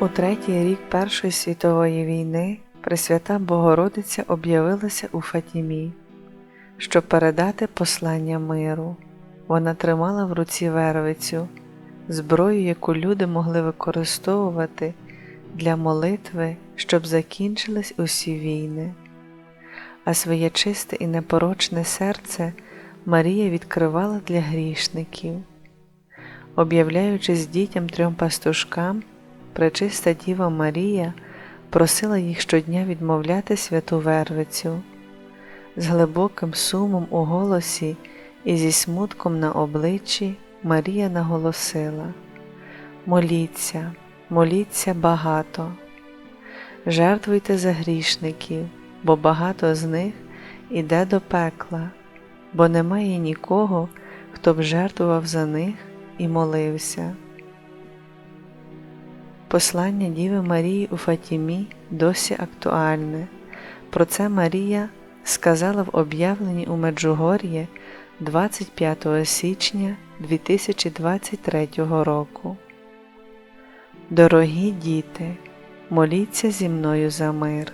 У третій рік Першої світової війни Пресвята Богородиця об'явилася у Фатімі, щоб передати послання миру. Вона тримала в руці вервицю, зброю, яку люди могли використовувати для молитви, щоб закінчились усі війни. А своє чисте і непорочне серце Марія відкривала для грішників, об'являючись дітям трьом пастушкам. Пречиста Діва Марія просила їх щодня відмовляти святу Вервицю. З глибоким сумом у голосі і зі смутком на обличчі Марія наголосила: Моліться, моліться багато, жертвуйте за грішників, бо багато з них іде до пекла, бо немає нікого, хто б жертвував за них і молився. Послання Діви Марії у Фатімі досі актуальне. Про це Марія сказала в об'явленні у Меджугор'ї 25 січня 2023 року. Дорогі діти, моліться зі мною за мир,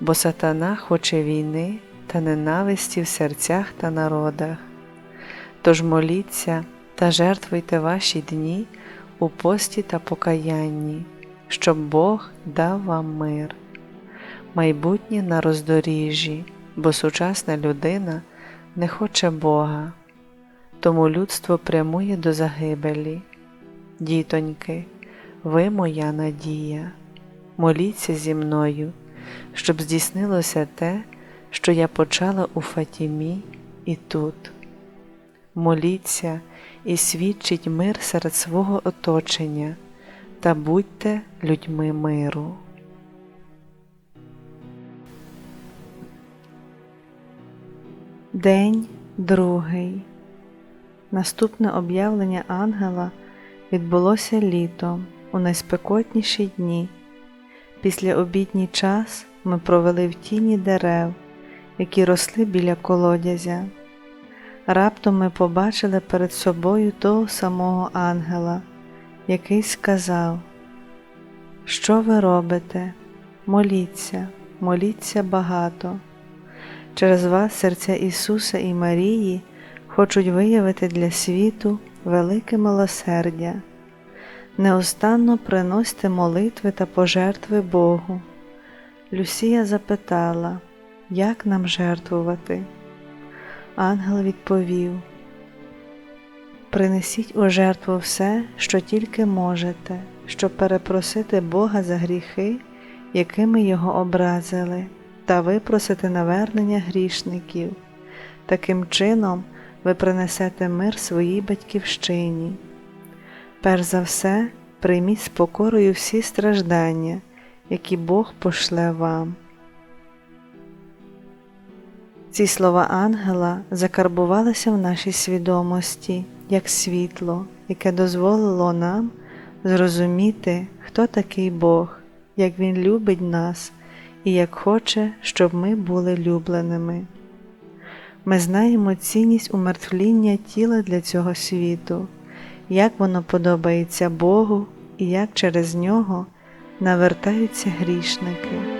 бо сатана хоче війни та ненависті в серцях та народах. Тож моліться та жертвуйте ваші дні у пості та покаянні, щоб Бог дав вам мир, майбутнє на роздоріжжі, бо сучасна людина не хоче Бога, тому людство прямує до загибелі. Дітоньки, ви моя надія, моліться зі мною, щоб здійснилося те, що я почала у Фатімі і тут. Моліться і свідчить мир серед свого оточення та будьте людьми миру. День другий. Наступне об'явлення ангела відбулося літом у найспекотніші дні. Після обідній час ми провели в тіні дерев, які росли біля колодязя. Раптом ми побачили перед собою того самого ангела, який сказав, Що ви робите? Моліться, моліться багато. Через вас серця Ісуса і Марії хочуть виявити для світу велике милосердя. Неустанно приносьте молитви та пожертви Богу. Люсія запитала, як нам жертвувати? Ангел відповів: Принесіть у жертву все, що тільки можете, щоб перепросити Бога за гріхи, якими Його образили, та випросити навернення грішників. Таким чином ви принесете мир своїй батьківщині. Перш за все, прийміть з покорою всі страждання, які Бог пошле вам. Ці слова ангела закарбувалися в нашій свідомості як світло, яке дозволило нам зрозуміти, хто такий Бог, як Він любить нас і як хоче, щоб ми були любленими. Ми знаємо цінність умертвління тіла для цього світу, як воно подобається Богу і як через нього навертаються грішники.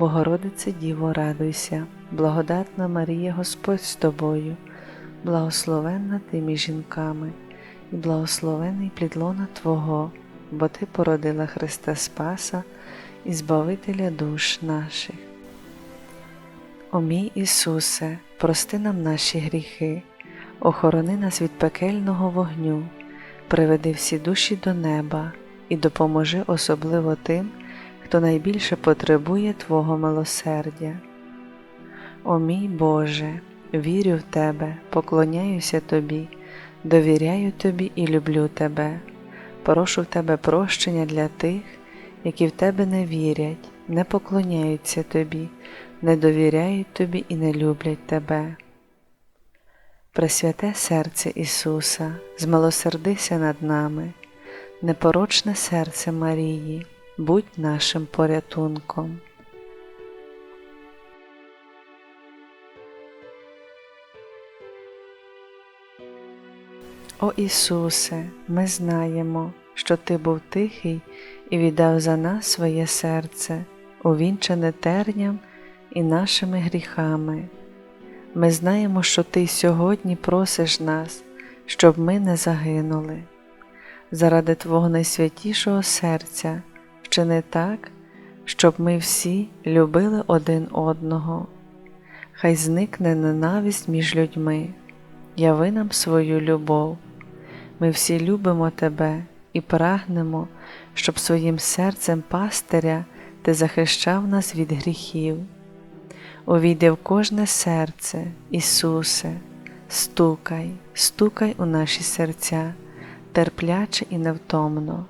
Богородице Діво, радуйся, благодатна Марія Господь з тобою, благословенна ти між жінками, і благословений плід лона Твого, бо Ти породила Христа Спаса і Збавителя душ наших. О мій Ісусе, прости нам наші гріхи, охорони нас від пекельного вогню, приведи всі душі до неба і допоможи особливо тим, хто найбільше потребує Твого милосердя. О мій Боже, вірю в Тебе, поклоняюся Тобі, довіряю Тобі і люблю Тебе. Прошу в Тебе прощення для тих, які в Тебе не вірять, не поклоняються Тобі, не довіряють Тобі і не люблять Тебе. Пресвяте серце Ісуса, змилосердися над нами, непорочне серце Марії, будь нашим порятунком. О Ісусе, ми знаємо, що Ти був тихий і віддав за нас своє серце, увінчене терням і нашими гріхами. Ми знаємо, що Ти сьогодні просиш нас, щоб ми не загинули. Заради Твого найсвятішого серця вчини так, щоб ми всі любили один одного. Хай зникне ненависть між людьми, яви нам свою любов. Ми всі любимо Тебе і прагнемо, щоб своїм серцем пастиря Ти захищав нас від гріхів. Увійди в кожне серце, Ісусе, стукай, стукай у наші серця, терпляче і невтомно.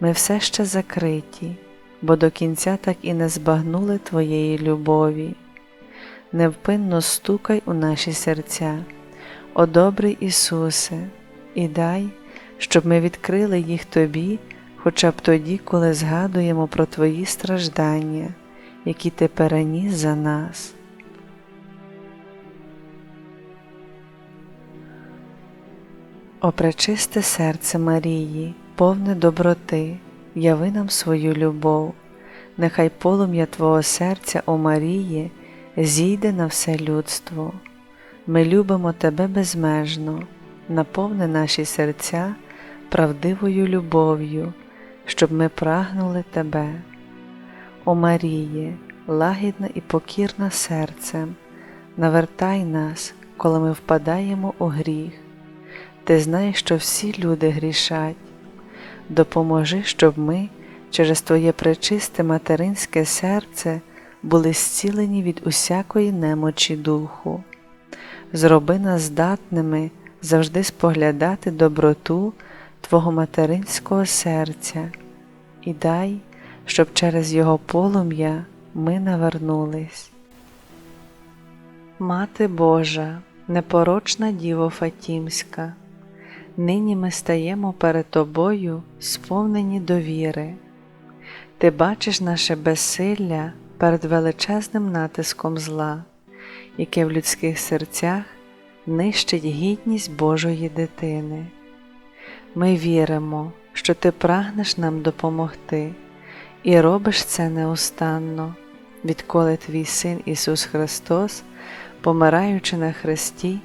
Ми все ще закриті, бо до кінця так і не збагнули Твоєї любові. Невпинно стукай у наші серця, о добрий Ісусе, і дай, щоб ми відкрили їх Тобі хоча б тоді, коли згадуємо про Твої страждання, які Ти переніс за нас. О пречисте серце Марії, повне доброти, яви нам свою любов, нехай полум'я Твого серця, о Марії, зійде на все людство. Ми любимо Тебе безмежно, наповни наші серця правдивою любов'ю, щоб ми прагнули Тебе. О Маріє, лагідна і покірна серцем, навертай нас, коли ми впадаємо у гріх. Ти знаєш, що всі люди грішать. Допоможи, щоб ми через Твоє пречисте материнське серце були зцілені від усякої немочі духу. Зроби нас здатними завжди споглядати доброту Твого материнського серця і дай, щоб через його полум'я ми навернулись. Мати Божа, непорочна Діво Фатімська, нині ми стаємо перед Тобою, сповнені довіри. Ти бачиш наше безсилля перед величезним натиском зла, яке в людських серцях нищить гідність Божої дитини. Ми віримо, що Ти прагнеш нам допомогти і робиш це неустанно, відколи Твій Син Ісус Христос, помираючи на Христі,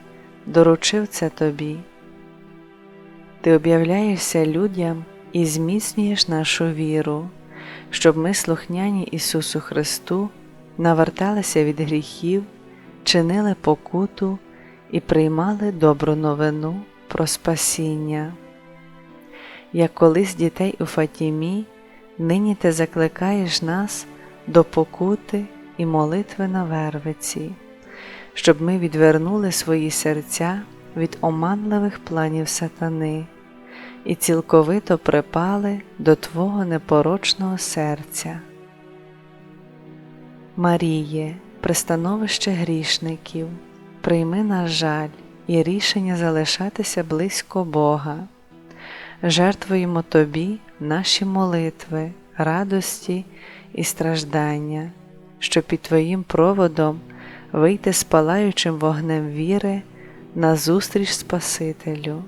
доручив це Тобі. Ти об'являєшся людям і зміцнюєш нашу віру, щоб ми, слухняні Ісусу Христу, наверталися від гріхів, чинили покуту і приймали добру новину про спасіння. Як колись дітей у Фатімі, нині ти закликаєш нас до покути і молитви на вервиці, щоб ми відвернули свої серця від оманливих планів сатани і цілковито припали до Твого непорочного серця. Маріє, пристановище грішників, прийми наш жаль і рішення залишатися близько Бога. Жертвуємо Тобі наші молитви, радості і страждання, щоб під Твоїм проводом вийти з палаючим вогнем віри на зустріч Спасителю.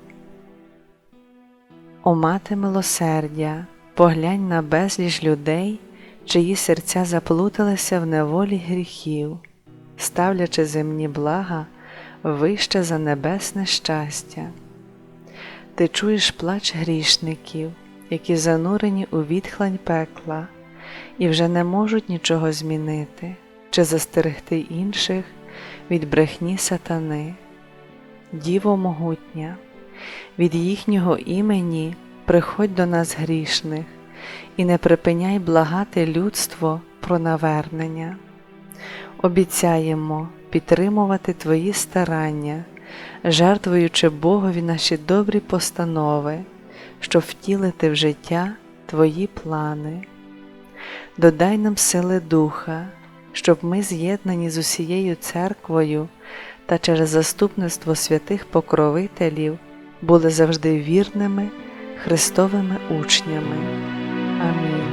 О мати милосердя, поглянь на безліч людей, чиї серця заплуталися в неволі гріхів, ставлячи земні блага вище за небесне щастя. Ти чуєш плач грішників, які занурені у відхлань пекла, і вже не можуть нічого змінити чи застерегти інших від брехні сатани. Діво могутня, від їхнього імені приходь до нас грішних і не припиняй благати людство про навернення. Обіцяємо підтримувати Твої старання, жертвуючи Богові наші добрі постанови, щоб втілити в життя Твої плани. Додай нам сили Духа, щоб ми, з'єднані з усією церквою та через заступництво святих покровителів, були завжди вірними Христовими учнями. Амінь.